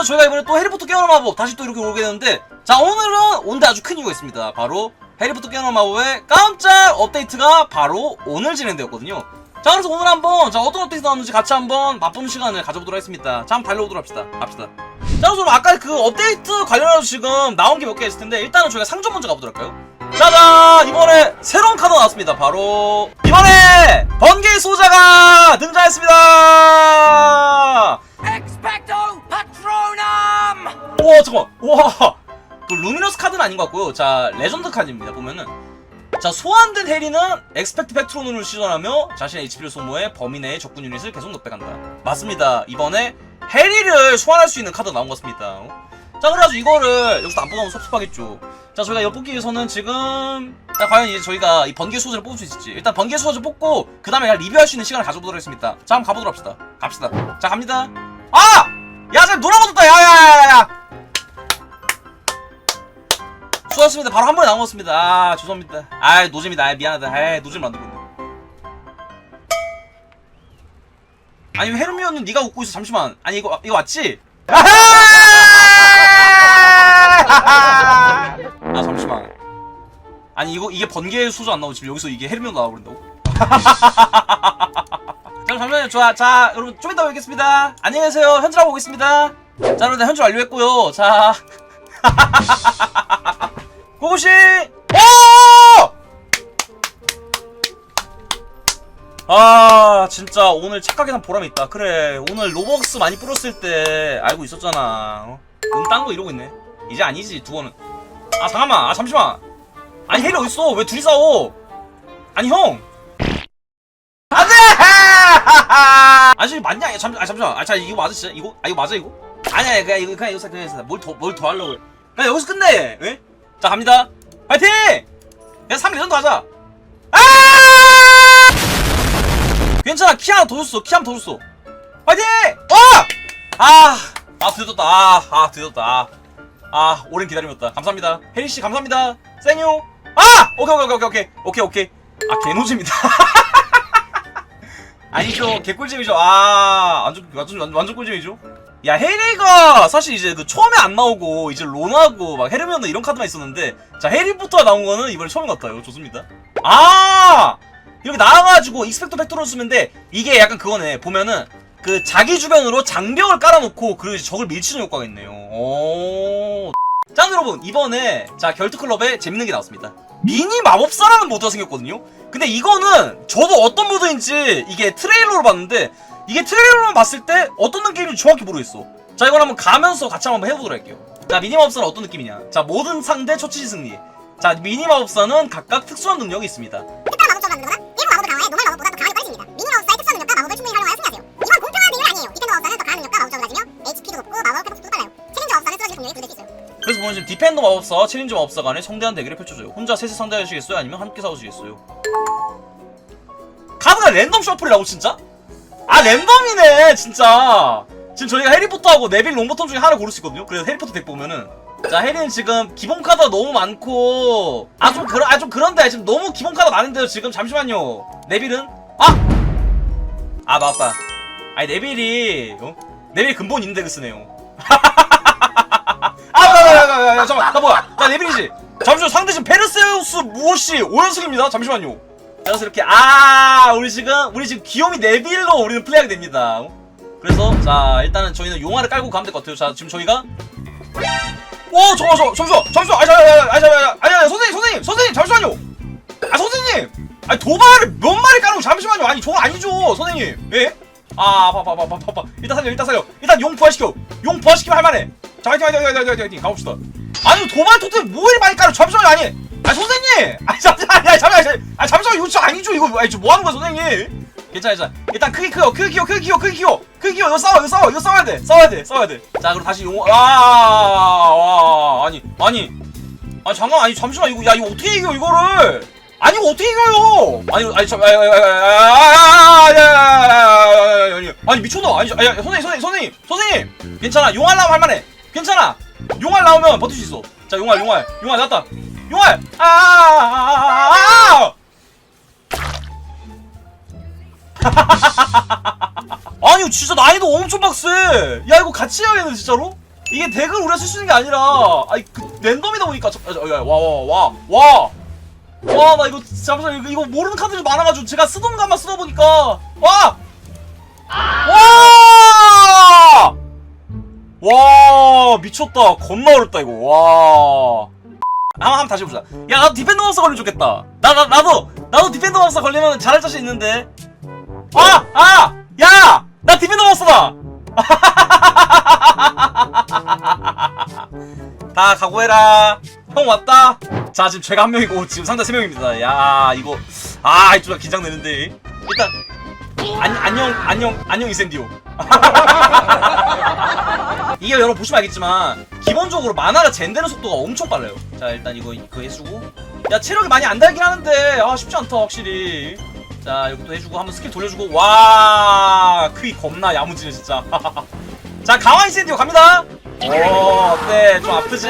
그래서 저희가 이번에 또 해리포터 깨어난 마법 다시 또 이렇게 오게 되는데 자 오늘은 온데 아주 큰 이유가 있습니다. 바로 해리포터 깨어난 마법의 깜짝 업데이트가 바로 오늘 진행되었거든요. 자 그래서 오늘 한번 자 어떤 업데이트 나왔는지 같이 한번 맛보는 시간을 가져보도록 하겠습니다. 자 한번 달려오도록 합시다. 갑시다. 자 그래서 아까 그 업데이트 관련해서 지금 나온 게 몇 개 있을 텐데 일단은 저희가 상점 먼저 가보도록 할까요? 짜잔! 이번에 새로운 카드 나왔습니다. 바로 이번에 번개 소자가 등장했습니다 우와 잠깐 우와. 그 루미너스 카드는 아닌 것 같고요. 자 레전드 카드입니다 보면은. 자 소환된 해리는 엑스펙트 팩트론을 시전하며 자신의 HP를 소모해 범위 내의 적군 유닛을 계속 넉백한다. 맞습니다. 이번에 해리를 소환할 수 있는 카드가 나온 것 같습니다. 자 그래가지고 이거를 여기서 안 뽑으면 섭섭하겠죠. 자 저희가 이거 뽑기 위해서는 지금 자 과연 이제 저희가 이 번개 소재를 뽑을 수 있을지. 일단 번개 소재 뽑고 그 다음에 리뷰할 수 있는 시간을 가져보도록 하겠습니다. 자 한번 가보도록 합시다. 갑시다. 자 갑니다. 아! 야 지금 놀아먹었다. 야야야야야 수고하셨습니다. 바로 한 번에 나온 습니다. 아 죄송합니다. 아 노잼이다. 아 미안하다. 아 노잼 만들고 있네. 아니 헤르미온은 네가 웃고 있어. 잠시만. 아니 이거 이거 맞지? 아 잠시만. 아니 이거 이게 번개 소주 안 나오고 지금 여기서 이게 헤르미온 나와버린다고? 자 잠시만요. 좋아. 자 여러분 좀 이따 뵙겠습니다. 안녕히 계세요. 현질하고 오겠습니다. 자 여러분들 현질 완료했고요. 자 고고씨! 오! 아 진짜 오늘 산 보람이 있다. 그래 오늘 로벅스 많이 뿌렸을 때 알고 있었잖아. 어? 응딴거 이러고 있네. 이제 아니지 두 번은. 아 잠깐만 아 잠시만. 아니 헬이 어딨어. 왜 둘이 싸워? 아니 형! 안돼! 아 저기 맞냐? 잠, 아 잠시만. 아 자 이거 맞아 진짜? 이거? 아 이거 맞아 이거? 아니 아니 그냥 이거 그냥 여기서 그냥 여기서. 뭘더뭘 더 하려고 그래? 그냥 여기서 끝내! 예? 자 갑니다. 파이팅! 야 3 레전드 하자. 아! 괜찮아. 키 하나 더 줬어. 키 하나 더 줬어. 파이팅! 어! 아! 아 드렸다. 아, 아 드렸다. 아, 아 오랜 기다림이었다. 감사합니다. 혜리씨 감사합니다. 생유. 아! 오케이 오케이 오케이 오케이 오케이 오케이. 아 개노잼이다. 아니죠. 개꿀잼이죠. 아 완전 완전, 완전 꿀잼이죠 야 해리가 사실 이제 그 처음에 안 나오고 이제 론하고 막 헤르미온느 이런 카드만 있었는데 자 해리부터 나온 거는 이번에 처음 같아요. 좋습니다. 아! 이렇게 나와가지고 익스펙터 팩토를 쓰면 돼. 이게 약간 그거네. 보면은 그 자기 주변으로 장벽을 깔아놓고 그리고 적을 밀치는 효과가 있네요. 오. 자 여러분 이번에 자 결투클럽에 재밌는 게 나왔습니다. 미니 마법사라는 모드가 생겼거든요? 근데 이거는 저도 어떤 모드인지 이게 트레일러로 봤는데 이게 트레일러만 봤을 때 어떤 느낌인지 정확히 모르겠어 자 이걸 한번 가면서 같이 한번 해보도록 할게요 자 미니 마법사는 어떤 느낌이냐 자 모든 상대 처치 승리 자 미니 마법사는 각각 특수한 능력이 있습니다 특별한 마법 처럼 만드거나 일부 마법을 강화해 노멀 마법보다 더 강하게 빠집니다. 미니 마법사의 특수한 능력과 마법을 충분히 활용하여 승리하세요. 이건 공평한 대결 아니에요. 디펜더 마법사는 더 강한 능력과 마법적을 가지며 HP도 높고 마법 회복속도 빨라요. 챌린저 마법사는 쓰러질 확률이 두배 있어요. 그래서 보면 지금 디펜더 마법사와 챌린저 마법사 간의 성대한 대결이 펼쳐져요 혼자 셋을 상대하시겠어요? 아니면 함께 싸우시겠어요? 카드가 랜덤 셔플이라고 진짜? 아 랜덤이네 진짜 지금 저희가 해리포터하고 네빌 롱버텀 중에 하나를 고를 수 있거든요 그래서 해리포터 덱 보면은 자 해리는 지금 기본 카드가 너무 많고 아 좀 그런 아 좀 그런데 지금 너무 기본 카드 많은데요 지금 잠시만요 네빌은 아! 아 맞다 아니 네빌이 어? 네빌 근본 인덱을 쓰네요 아, 야, 야, 야, 야, 야, 잠깐만, 나 뭐야? 나 네빌이지. 잠시만, 상대 지금 페르세우스 무엇이 5연승입니다. 잠시만요. 자, 그래서 이렇게, 아, 우리 지금, 우리 지금 귀요미 네빌로 우리는 플레이하게 됩니다. 그래서, 자, 일단은 저희는 용화를 깔고 가면 될 것 같아요. 자, 지금 저희가. 오, 잠깐만, 잠깐만, 잠시만, 잠시만, 아니, 잠깐만, 아니, 잠깐만, 아니, 아니, 선생님, 선생님, 선생님, 잠시만요. 아, 선생님! 아니, 도발을 몇 마리 까놓고 잠시만요. 아니, 저거 아니죠, 선생님. 예? 아, 봐, 봐, 봐, 봐. 일단 살려, 일단 살려. 일단 용 부활시켜. 용 부활시키면 할만해. 자, 화이팅, 화이팅, 화이팅, 화이팅, 화이팅. 가봅시다. 아니, 도발 토템 뭐 이리 많이 깔아? 잠시만요, 아니. 아 선생님! 아 잠시 아 잠깐 잠깐 아 잠시만 이거 진짜 아니죠 이거 아니 뭐 하는 거야 선생님? 괜찮아 괜찮아 일단 크게 크요 크게 키워 크게 키워 크게 키워 크게 키워 이거 싸워 이거 싸워 이거 싸워야 돼 싸워야 돼 싸워야 돼자 그럼 다시 용아 와, 아니 아니 아 잠깐 아니 잠시만 이거 야 이거 어떻게 이겨 이거를 아니 어떻게 이겨요 아니 아니 참 아니 아니 아니 미쳤나 아니 아니 선생님 선생님 선생님 괜찮아 용할 나오면 할만해 괜찮아 용할 나오면 버틸 수 있어 자 용할 용할 용할 났다 용할. 아, 아, 아, 아, 아. 아니, 진짜 난이도 엄청 빡세. 야, 이거 같이 해야겠네, 진짜로? 이게 덱을 우리가 쓸 수 있는 게 아니라 아니 그 랜덤이다 보니까 와와와와와와 나 이거 잠시만 이거, 이거 모르는 카드들 많아가지고 제가 쓰던 것만 쓰다 보니까 와! 와! 와 미쳤다 겁나 어렵다 이거 와 한번 한번 다시 보자 야 나도 디펜더 마우스 걸리면 좋겠다 나, 나, 나도 나도 디펜더 마우스 걸리면 잘할 자신 있는데 아! 아! 야! 나 디펜더 마우스다 다 각오해라 형 왔다 자 지금 제가 한 명이고 지금 상대 세 명입니다 야 이거 아 이쪽 긴장되는데 일단 안, 안녕 안녕 안녕 이센디오. 이게 여러분 보시면 알겠지만 기본적으로 만화가 젠되는 속도가 엄청 빨라요. 자 일단 이거 그거 해주고. 야 체력이 많이 안 달긴 하는데 아 쉽지 않다 확실히. 자 이것도 해주고 한번 스킬 돌려주고. 와 크기 겁나 야무지네 진짜. 자 강화 인센디오 갑니다 오 어때 좀 아프지.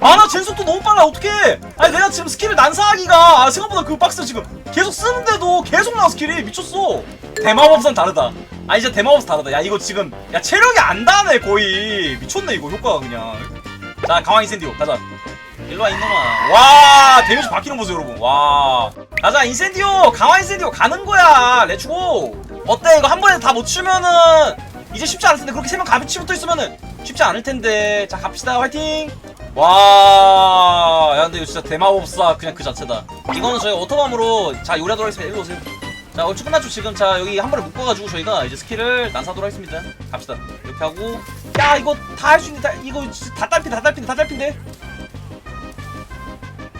아 나 젠속도 너무 빨라. 어떡해. 아니 내가 지금 스킬을 난사하기가 아, 생각보다 그 박스 지금 계속 쓰는데도 계속 나와 스킬이. 미쳤어. 대마법사는 다르다. 아니 진짜 대마법사 다르다. 야 이거 지금 야 체력이 안 다네 거의. 미쳤네 이거 효과가 그냥. 자 강화 인센디오. 가자. 일로와 이놈아. 와 데미지 바뀌는 거보세요 여러분. 와. 가자 인센디오. 강화 인센디오 가는 거야. 렛츠고 어때? 이거 한 번에 다 못 치면은 이제 쉽지 않을 텐데 그렇게 세명 같이 붙어 있으면은 쉽지 않을 텐데. 자 갑시다. 화이팅! 와야 근데 이거 진짜 대마법사 그냥 그 자체다. 이거는 저희 오토밤으로 자 요리하도록 하겠습니다. 일로 오세요. 자 얼추 끝났죠 지금 자 여기 한 번에 묶어가지고 저희가 이제 스킬을 난사하도록 하겠습니다. 갑시다. 이렇게 하고. 야 이거 다 할 수 있는데 다, 이거 다 딸핀데 다 딸핀데 다 딸핀데?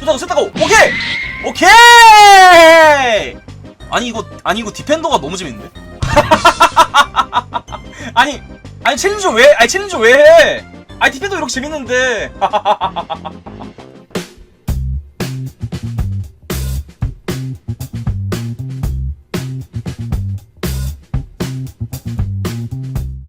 쏟다고 쏟다고! 오케이! 오케이! 아니 이거 아니 이거 디펜더가 너무 재밌는데? 아니 아니 챌린저 왜? 아니 챌린저 왜 해? 아니 디펜더 이렇게 재밌는데.